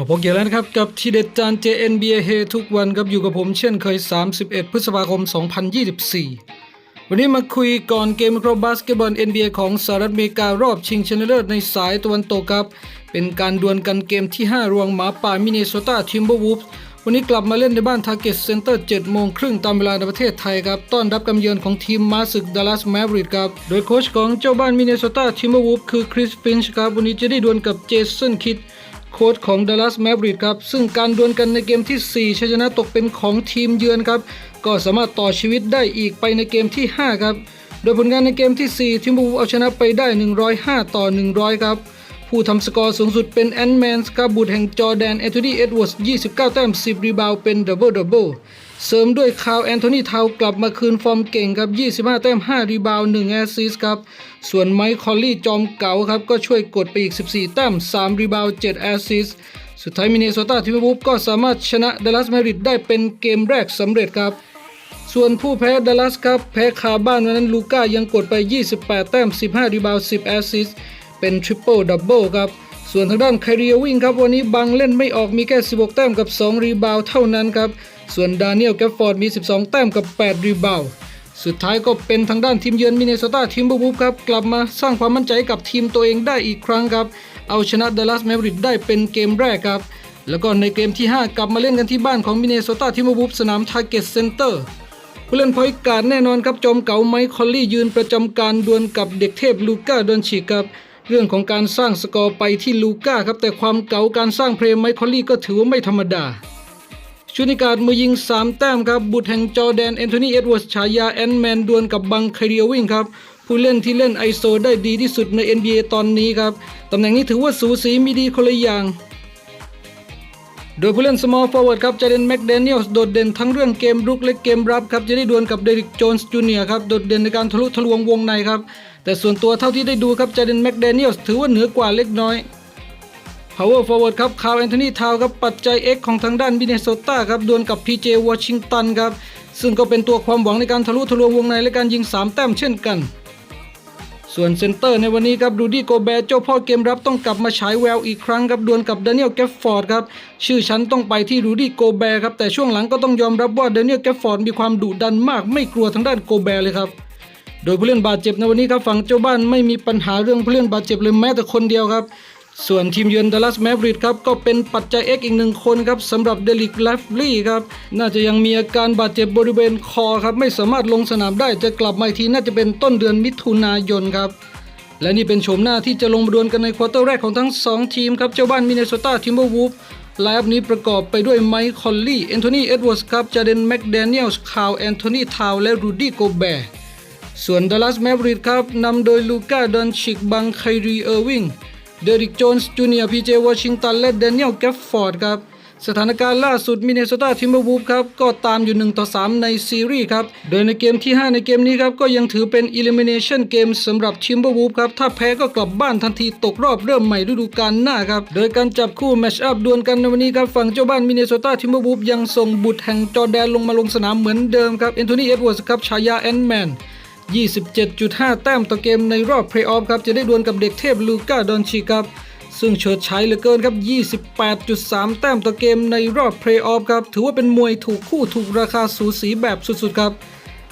มาพบกันแล้วนะครับ กับทีเด็ดจาน JNBA เฮทุกวันครับอยู่กับผมเช่นเคย 31 พฤษภาคม 2024 วันนี้มาคุยก่อนเกมวิเคราะห์บาสเกตบอล NBA ของสหรัฐอเมริการอบชิงชนะเลิศในสายตะวันตกครับ เป็นการดวลกันเกมที่ 5 รวงหมาป่ามินนิโซตาทิมเบอร์วูฟวันนี้กลับมาเล่นในบ้านทาร์เก็ตเซ็นเตอร์7โมงครึ่งตามเวลาในประเทศไทยครับ ต้อนรับกำเยือนของทีมมาศึกดัลลัสแมวริกครับ โดยโค้ชของเจ้าบ้านมินนิโซตาทิมเบอร์วูฟคือคริสฟินช์ครับ วันนี้จะได้ดวลกับเจสันคิด ค้ชของดัลลัสแมวริดครับ ซึ่งการดวลกันในเกมที่ 4ชัยชนะตกเป็นของทีมเยือนครับ ก็สามารถต่อชีวิตได้อีกไปในเกมที่ 5 ครับ โดยผลงานในเกมที่ 4 ทีมบูเอาชนะไปได้ 105 ต่อ 100 ครับ ผู้ทำสกอร์สูงสุดเป็นแอนแมนส์ครับบุตรแห่งจอร์แดนแอนโทนีเอ็ดเวิร์ส29 แต้ม 10 รีบาวเป็นดับเบิลดับเบิล เสริมด้วยคาร์ลแอนโทนีเทากลับมาคืนฟอร์มเก่งครับ 25 แต้ม 5 รีบาว1แอสซิสครับ ส่วนไมค์คอลลี่จอมเก๋าครับ ก็ช่วยกดไปอีก 14 แต้ม 3 รีบาว7แอสซิสสุดท้ายมินนิโซตาทีมบูก็สามารถชนะดัลลัสแมริดได้เป็นเกมแรกสำเร็จครับ ส่วนผู้แพ้ดัลลัสครับ แพ้คาบ้านวันนั้นลูก้ายังกดไป 28 แต้ม 15 รีบาว 10 แอสซิสเป็นทริปเปิลดับเบิลครับส่วนทางด้านไคเรียวิ่งครับวันนี้บังเล่นไม่ออกมีแค่ 16 แต้มกับ 2 รีบาวเท่านั้นครับ ส่วนดานิเอลแกฟฟอร์ดมี 12 แต้มกับ 8 รีบาวด์สุดท้ายก็เป็นทางด้านทีมเยือนมินนิโซตาทีมบูบูครับ กลับมาสร้างความมั่นใจกับทีมตัวเองได้อีกครั้งครับ เอาชนะดัลลัสแมวริดได้เป็นเกมแรกครับ แล้วก็ในเกมที่ 5 กลับมาเล่นกันที่บ้านของมินนิโซตาทีมบูบูสนามทาร์เก็ตเซ็นเตอร์ผู้เล่นพอยต์การ์ดแน่นอนครับจอมเก่าไมค์คอลลี่ยืนประจำการดวลกับเด็กเทพลูก้าดอนชิกครับเรื่องของการสร้างสกอร์ไปที่ลูก้าครับแต่ความเก่าการสร้างเพลย์ไมค์คอลลี่ก็ถือว่าไม่ธรรมดา ชุนิการมือยิง 3 แต้มครับ บุตรแห่งจอร์แดนแอนโทนีเอ็ดเวิร์สฉายาแอนแมนดวลกับบังคเรียวิงครับผู้เล่นที่เล่นไอโซได้ดีที่สุดใน NBA ตอนนี้ครับตำแหน่งนี้ถือว่าสูสีมีดีคนละอย่างโดยผู้เล่น small forward ครับจาเดนแม็กแดเนียลส์โดดเด่นทั้งเรื่องเกมรุกและเกมรับครับจะได้ดวลกับเดริกโจนส์จูเนียร์ครับโดดเด่นในการทะลุทะลวงวงในครับแต่ส่วนตัวเท่าที่ได้ดูครับจาเดนแม็กแดเนียลส์ถือว่าเหนือกว่าเล็กน้อย power forward ครับคาร์แอนโทนีทาวครับปัจจัย X ของทางด้านมินนิโซตาครับดวลกับ PJ วอชิงตันครับซึ่งก็เป็นตัวความหวังในการทะลุทะลวงวงในและการยิง 3 แต้มเช่นกัน ส่วนเซนเตอร์ในวันนี้ครับรูดี้โกแบร์เจ้าพ่อเกมรับต้องกลับมาฉายแววอีกครั้งครับดวลกับเดนิเอลแกฟฟอร์ดครับชื่อชั้นต้องไปที่รูดี้โกแบร์ครับแต่ช่วงหลังก็ต้องยอมรับว่าเดนิเอลแกฟฟอร์ดมีความดุดันมากไม่กลัวทางด้านโกแบร์เลยครับโดยผู้เล่นบาดเจ็บในวันนี้ครับฝั่งเจ้าบ้านไม่มีปัญหาเรื่องผู้เล่นบาดเจ็บเลยแม้แต่คนเดียวครับ ส่วนทีมเยือนดัลลัสแมวริดครับก็เป็นปัจจัย X อีกหนึ่งคนครับสำหรับเดลิกลฟลี่ครับน่าจะยังมีอาการบาดเจ็บบริเวณคอครับไม่สามารถลงสนามได้จะกลับมาอีกทีน่าจะเป็นต้นเดือนมิถุนายนครับและนี่เป็นโฉมหน้าที่จะลงมาดวลกันในควอเตอร์แรกของทั้ง 2 ทีมครับ เจ้าบ้านมินนิโซตาทิมเบอร์วูฟไลน์นี้ประกอบไปด้วยไมค์คอลลี่แอนโทนีเอ็ดเวิร์สครับจาเดนแม็กแดเนียลส์คาร์ลแอนโทนีทาวและรูดี้โกแบร์ส่วนดัลลัสแมวริดครับนำโดยลูก้าดอนชิกบังไครีเออร์วิง เดริกโจนส์จูเนียร์พีเจวอชิงตันและแดเนียลแกฟฟอร์ดครับสถานการณ์ล่าสุดมินนิโซตาทิมเบอร์วูฟครับก็ตามอยู่ 1 ต่อ 3 ในซีรีส์ครับ โดยในเกมที่ 5 ในเกมนี้ครับ ก็ยังถือเป็น elimination เกมสำหรับทิมเบอร์วูฟครับ ถ้าแพ้ก็กลับบ้านทันทีตกรอบเริ่มใหม่ฤดูกาลหน้าครับ โดยการจับคู่แมชอัพดวลกันในวันนี้ครับ ฝั่งเจ้าบ้านมินนิโซตาทิมเบอร์วูฟยังส่งบุตรแห่งจอร์แดนลงมาลงสนามเหมือนเดิมครับเอนโทนีเอ็ดเวิร์สครับฉายาแอนแมน 27.5 แต้มต่อเกมในรอบเพลย์ออฟครับ จะได้ดวลกับเด็กเทพลูก้าดอนชิครับ ซึ่งเฉิดฉายเหลือเกินครับ 28.3 แต้มต่อเกมในรอบเพลย์ออฟครับ ถือว่าเป็นมวยถูกคู่ถูกราคาสูสีแบบสุดๆครับ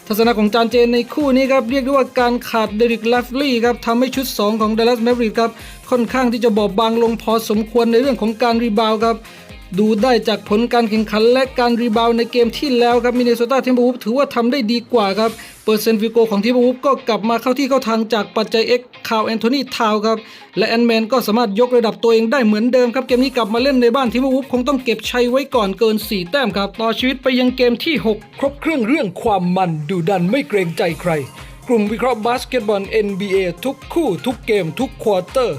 ทัศนะของจานเจนในคู่นี้ครับ เรียกได้ว่าการขาดเดริกลฟลี่ครับทำให้ชุด 2 ของดัลลัสแมริกครับ ค่อนข้างที่จะบอบบางลงพอสมควรในเรื่องของการรีบาวครับ ดูได้จากผลการแข่งขันและการรีบาวในเกมที่แล้วครับมินนิโซตาทิมเบอร์วูฟถือว่าทำได้ดีกว่าครับเปอร์เซ็นต์ฟิโกของทิมเบอร์วูฟก็กลับมาเข้าที่เข้าทางจากปัจจัย X คาวแอนโทนีทาวครับและแอนแมนก็สามารถยกระดับตัวเองได้เหมือนเดิมครับ เกมนี้กลับมาเล่นในบ้านทิมเบอร์วูฟคงต้องเก็บชัยไว้ก่อนเกิน 4 แต้มครับ ต่อชีวิตไปยังเกมที่ 6 ครบเครื่องเรื่องความมันดุดันไม่เกรงใจใคร กลุ่มวิเคราะห์บาสเกตบอล NBA ทุกคู่ทุกเกมทุกควอเตอร์